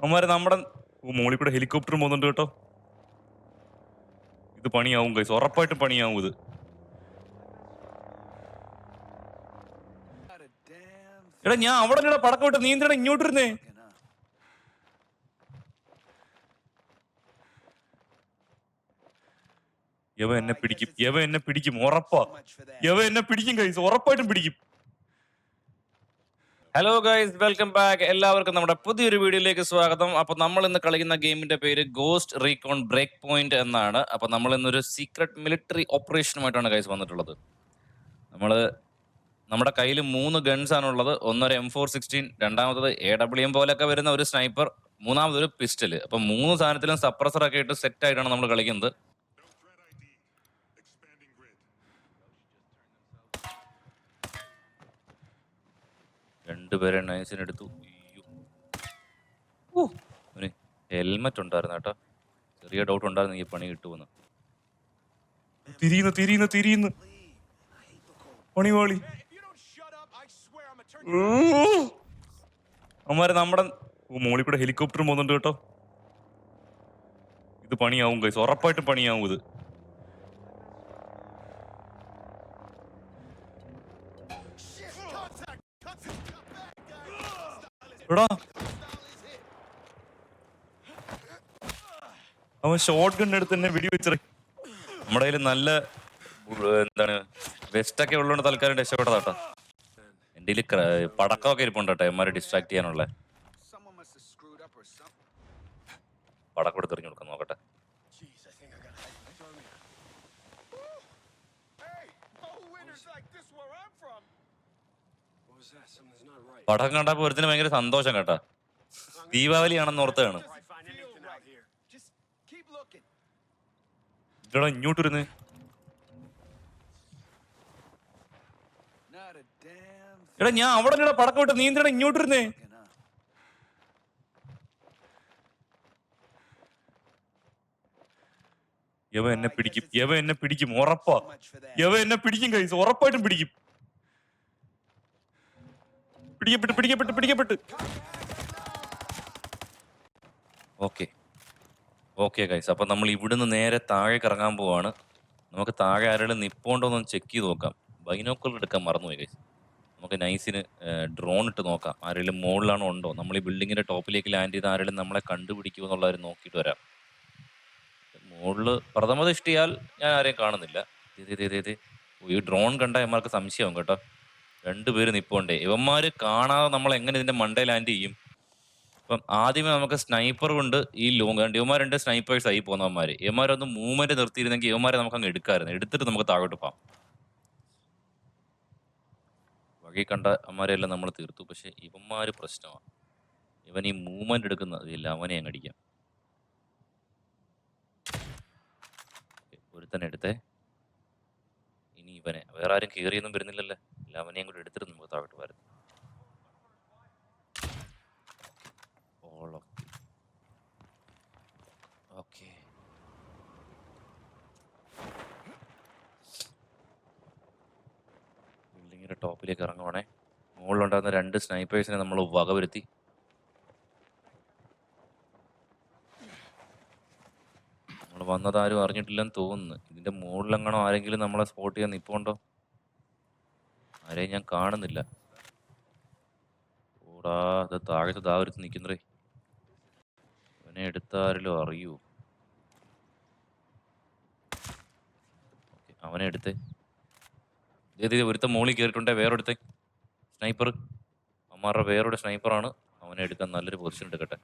അവന്മാര് നമ്മുടെ മോളി മോളിൽ കൂടെ ഹെലികോപ്റ്റർ പോകുന്നുണ്ട് കേട്ടോ. ഇത് പണിയാവും കൈസ് ഉറപ്പായിട്ടും പണിയാവും ഇത്. എടാ ഞാൻ അവിടെ നിന്നാ പടക്കം വിട്ട് നീ എന്തിനാ ഇങ്ങോട്ട് ഇരുന്നേ? thing, യവ എന്നെ പിടിക്കും. യവ എന്നെ പിടിക്കും. ഉറപ്പാ. യവ എന്നെ പിടിക്കും കൈസ് ഉറപ്പായിട്ടും പിടിക്കും. ഹലോ ഗൈസ് വെൽക്കം ബാക്ക് എല്ലാവർക്കും നമ്മുടെ പുതിയൊരു വീഡിയോയിലേക്ക് സ്വാഗതം. അപ്പൊ നമ്മൾ ഇന്ന് കളിക്കുന്ന ഗെയിമിന്റെ പേര് ഗോസ്റ്റ് റീകോൺ ബ്രേക്ക് പോയിന്റ് എന്നാണ്. അപ്പൊ നമ്മൾ ഇന്നൊരു സീക്രട്ട് മിലിറ്ററി ഓപ്പറേഷനുമായിട്ടാണ് ഗൈസ് വന്നിട്ടുള്ളത്. നമ്മൾ നമ്മുടെ കയ്യിൽ മൂന്ന് ഗൺസ് ആണുള്ളത്. ഒന്നൊരു എം ഫോർ സിക്സ്റ്റീൻ രണ്ടാമത്തത് എ ഡബ്ല്യു എം പോലൊക്കെ വരുന്ന ഒരു സ്നൈപ്പർ മൂന്നാമതൊരു പിസ്റ്റൽ അപ്പൊ മൂന്ന് സാധനത്തിലും സപ്രസർ ഒക്കെ ഇട്ട് സെറ്റ് ആയിട്ടാണ് നമ്മൾ കളിക്കുന്നത്. രണ്ടുപേരെ നൈസിനെടുത്തു ഒരു ഹെൽമറ്റ് ഉണ്ടായിരുന്നു കേട്ടോ. ചെറിയ ഡൗട്ട് ഉണ്ടായിരുന്നു ഈ പണി കിട്ടുമെന്ന്. തിരിയുന്നു തിരിയുന്നു തിരിയുന്നു. പണിവാളി അമ്മാരെ നമ്മുടെ മോളി മോളിൽ കൂടെ ഹെലികോപ്റ്റർ പോകുന്നുണ്ട് കേട്ടോ. ഇത് പണിയാവും കൈസ് ഉറപ്പായിട്ടും പണിയാവും ഇത്. എടാ. അവൻ ഷോർട്ട് ഗൺ എടുത്ത് തന്നെ വെടിവെച്ചറി നമ്മുടെ കയ്യിൽ നല്ല എന്താണ് വെസ്റ്റ് ഒക്കെ ഉള്ളതുകൊണ്ട് തൽക്കാലം രക്ഷപ്പെട്ടതാട്ടോ എന്റെ കയ്യിൽ പടക്കമൊക്കെ ഇരിപ്പുണ്ട് കേട്ടോ എമ്മാരെ ഡിസ്ട്രാക്ട് ചെയ്യാനുള്ള. പടക്കം എടുത്ത് എറിഞ്ഞു കൊടുക്കാൻ നോക്കട്ടെ പടക്കം കണ്ടപ്പോ ഒരുത്തിന് ഭയങ്കര സന്തോഷം കേട്ടാ ഓർത്താണ്. Just keep looking. ഇല്ലടാ ഇങ്ങോട്ട് വരുന്നേ Not a damn എടാ ഞാൻ അവിടെ നിന്നാ പടക്കം വിട്ട് നീ എന്തിനാ ഇങ്ങോട്ട് വരുന്നേ thing, huh? യവ എന്നെ പിടിക്കും യവ എന്നെ പിടിക്കും ഉറപ്പാ. യവ എന്നെ പിടിക്കും കൈസ് ഉറപ്പായിട്ടും പിടിക്കും പിടിക്കപ്പെട്ട് പിടിക്കപ്പെട്ട് പിടിക്കപ്പെട്ട്. ഓക്കെ. ഓക്കെ ഗൈസ് അപ്പൊ നമ്മൾ ഇവിടുന്ന് നേരെ താഴെ ഇറങ്ങാൻ പോവാണ്. നമുക്ക് താഴെ ആരെങ്കിലും നിപ്പോണ്ടോ എന്ന് ചെക്ക് ചെയ്ത് നോക്കാം. ബൈനോക്കുലർ എടുക്കാൻ മറന്നുപോയി ഗൈസ് നമുക്ക് നൈസിന് ഡ്രോൺ ഇട്ട് നോക്കാം. ആരെങ്കിലും മുകളിലാണോ ഉണ്ടോ? നമ്മൾ ഈ ബിൽഡിങ്ങിന്റെ ടോപ്പിലേക്ക് ലാൻഡ് ചെയ്ത് ആരെങ്കിലും നമ്മളെ കണ്ടുപിടിക്കുമോ എന്നുള്ളവർ നോക്കിയിട്ട് വരാം. മുകളിൽ പ്രഥമ ദൃഷ്ടിയാൽ ഞാൻ ആരെയും കാണുന്നില്ല. ഈ ഡ്രോൺ കണ്ട ഇവന്മാർക്ക് സംശയമാവും കേട്ടോ. രണ്ടുപേര് നിപ്പോണ്ടേ. ഇവന്മാര് കാണാതെ നമ്മൾ എങ്ങനെ ഇതിന്റെ മണ്ടേ ലാൻഡ് ചെയ്യും? അപ്പം ആദ്യമേ നമുക്ക് സ്നൈപ്പർ കൊണ്ട് ഈ ലോങ് കണ്ട്? ഇവന്മാർ രണ്ട് സ്നൈപ്പേഴ്സ് ആയി പോകുന്നവന്മാര് ഇവന്മാരൊന്ന് മൂവ്മെന്റ് നിർത്തിയിരുന്നെങ്കിൽ ഇവന്മാരെ നമുക്ക് അങ്ങ് എടുക്കാമായിരുന്നു. എടുത്തിട്ട് നമുക്ക് താഴോട്ട് പോകാം. വഴി കണ്ട അമ്മമാരെല്ലാം നമ്മൾ തീർത്തു. പക്ഷെ ഇവന്മാര് പ്രശ്നമാണ്. ഇവൻ ഈ മൂവ്മെന്റ് എടുക്കുന്നതില്ല അവനെ അങ്ങ് അടിക്കാം. ഒരുത്തനെ എടുത്തേ. ഇനി ഇവനെ. വേറെ ആരും കയറിയൊന്നും വരുന്നില്ലല്ലേ. ഇല്ല. അവനെയും കൂടെ എടുത്തിട്ട് നമുക്ക് താഴോട്ട് വരുന്നു ഓക്കെ. ടോപ്പിലേക്ക് ഇറങ്ങുവാണേ. മുകളിലുണ്ടായിരുന്ന രണ്ട് സ്നൈപ്പേഴ്സിനെ നമ്മൾ വകവരുത്തി. നമ്മൾ വന്നതാരും അറിഞ്ഞിട്ടില്ലെന്ന് തോന്നുന്നു. ഇതിന്റെ മുകളിലെങ്ങണോ ആരെങ്കിലും നമ്മളെ സ്പോട്ട് ചെയ്യാൻ നിപ്പുണ്ടോ? ആരെയും ഞാൻ കാണുന്നില്ല. ഓടാ അത് താഴത്തെ താവരത്ത് നിൽക്കുന്നേ. അവനെ എടുത്താരല്ലോ അറിയൂ? അവനെ എടുത്തേ. ഇതേ ഒരുത്ത മോളിൽ കയറിയിട്ടുണ്ടേ വേറൊരുത്തെ സ്നൈപ്പർ. അമ്മാരുടെ വേറൊരു സ്നൈപ്പറാണ്. അവനെ എടുക്കാൻ നല്ലൊരു പൊസിഷൻ എടുക്കട്ടെ.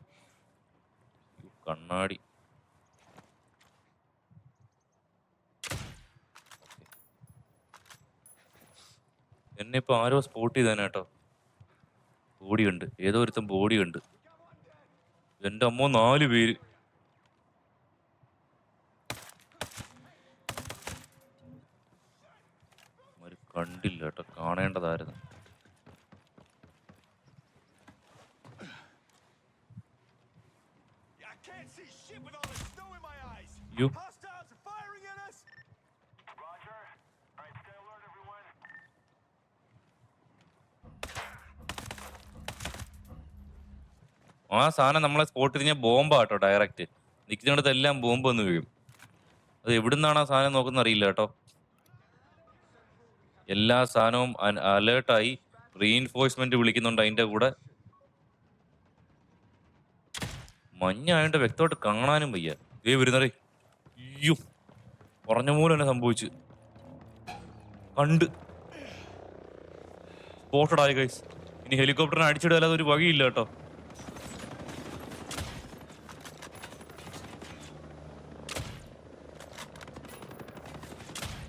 കണ്ണാടി. എന്നെ ഇപ്പൊ ആരോ സ്പോട്ട് ചെയ്തേനെ കേട്ടോ. ബോഡി ഉണ്ട്. ഏതോ ഒരുത്തൻ ബോഡി ഉണ്ട്. എന്റെ അമ്മ നാല് പേര്. ഒരു കണ്ടില്ല കേട്ടോ. കാണേണ്ടതായിരുന്നു. I ആ സാധനം നമ്മളെ സ്പോട്ടിൽ കഴിഞ്ഞാൽ ബോംബാ കേട്ടോ ഡയറക്റ്റ് നിൽക്കുന്നിടത്ത് എല്ലാം ബോംബ് വന്ന് വീഴും. അത് എവിടുന്നാണ് ആ സാധനം നോക്കുന്ന അറിയില്ല കേട്ടോ. എല്ലാ സാധനവും അലേർട്ടായി റീഎൻഫോഴ്സ്മെന്റ് വിളിക്കുന്നുണ്ട് അതിന്റെ കൂടെ. മഞ്ഞായോണ്ട് വ്യക്തമായിട്ട് കാണാനും വയ്യ. ദേ വരുന്നറേ അയ്യോ. കുറഞ്ഞ പോലെ തന്നെ സംഭവിച്ചു. കണ്ട്. സ്പോട്ടഡ് ഗൈസ് ഇനി ഹെലികോപ്റ്ററിനെ അടിച്ചിടല്ലാതെ ഒരു വഴിയില്ല കേട്ടോ.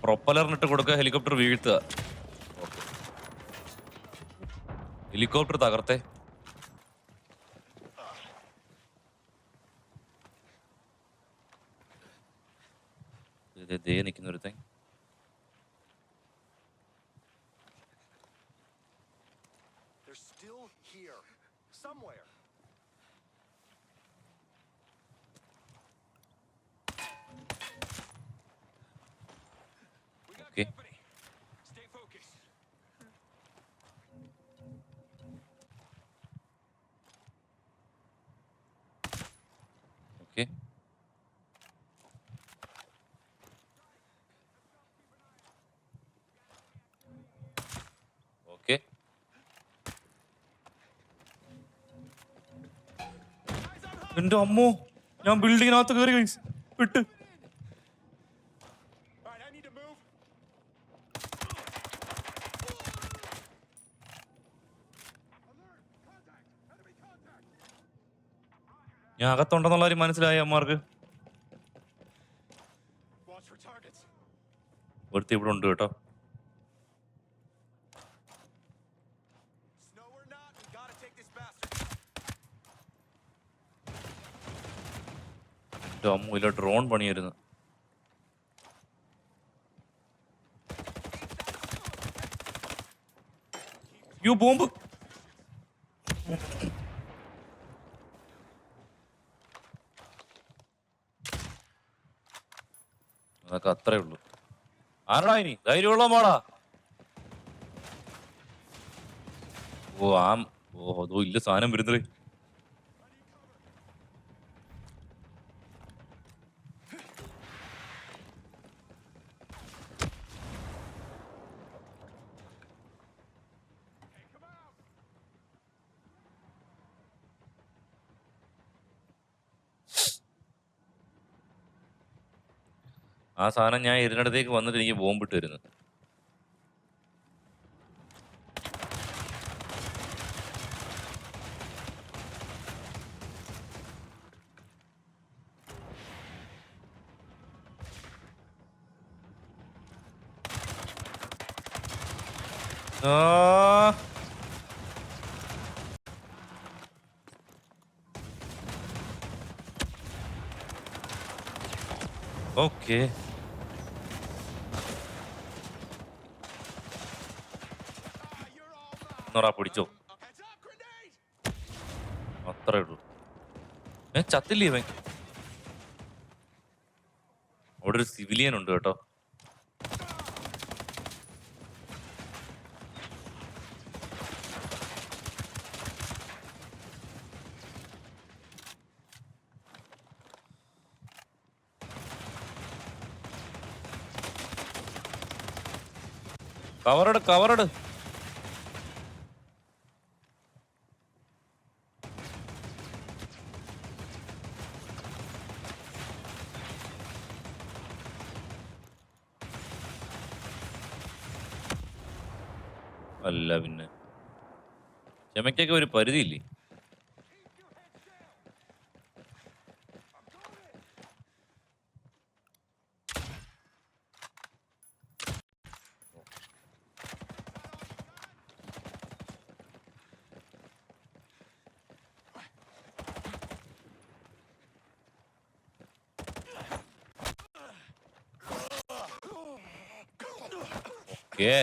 പ്രൊപ്പലറിനിട്ട് കൊടുക്കുക ഹെലികോപ്റ്റർ വീഴ്ത്തുക. ഹെലികോപ്റ്റർ തകർത്തേ. ദേ നിൽക്കുന്ന ഒരു They're Focused. ഓക്കെ. ഓക്കെ. എന്റെ അമ്മോ ഞാൻ ബിൽഡിങ്ങിനകത്ത് കയറി വിട്ട്. ഞാൻ അകത്തുണ്ടെന്നുള്ള ഒരു മനസ്സിലായി അമ്മമാർക്ക് ഒരുത്തി ഇവിടെ ഉണ്ട് കേട്ടോ. അമ്മ ഇല്ല ഡ്രോൺ പണിയായിരുന്നു. യു ബോംബ്. അതൊക്കെ അത്രേ ഉള്ളൂ. ആരടാ ഇനി? ധൈര്യമുള്ള മോടാ ഓ ആ ഓ അതോ ഇല്ല സാധനം വരുന്നത് ആ സാധനം ഞാൻ ഇരുന്നിടത്തേക്ക് വന്നിട്ട് എനിക്ക് ബോംബിട്ട് വരുന്നു. ഓക്കേ. Mine. പിടിച്ചോ! അത്രേ ഉള്ളൂ ഏ ചത്തില്ലേ ഇവൻ അവിടെ ഒരു സിവിലിയൻ ഉണ്ട് കേട്ടോ കവറട് കവറട് അല്ല പിന്നെ. ക്ഷമയ്ക്കൊക്കെ ഒരു പരിധിയില്ലേ? ഓക്കേ.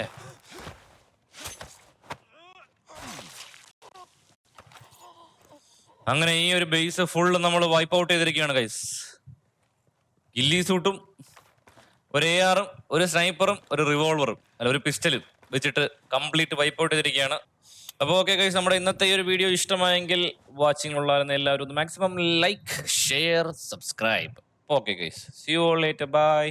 അങ്ങനെ ഈ ഒരു ബേസ് ഫുള്ള് നമ്മൾ വൈപ്പ് ഔട്ട് ചെയ്തിരിക്കുകയാണ് ഗൈസ് ഗില്ലി സൂട്ടും ഒരു എ ആറും ഒരു സ്നൈപ്പറും ഒരു റിവോൾവറും അല്ല ഒരു പിസ്റ്റലും വെച്ചിട്ട് കംപ്ലീറ്റ് വൈപ്പ് ഔട്ട് ചെയ്തിരിക്കുകയാണ്. അപ്പോൾ ഓക്കെ ഗൈസ് നമ്മുടെ ഇന്നത്തെ ഈ ഒരു വീഡിയോ ഇഷ്ടമായെങ്കിൽ വാച്ചിങ് ഉള്ളായിരുന്ന എല്ലാവരും maximum like share subscribe okay guys see you all later bye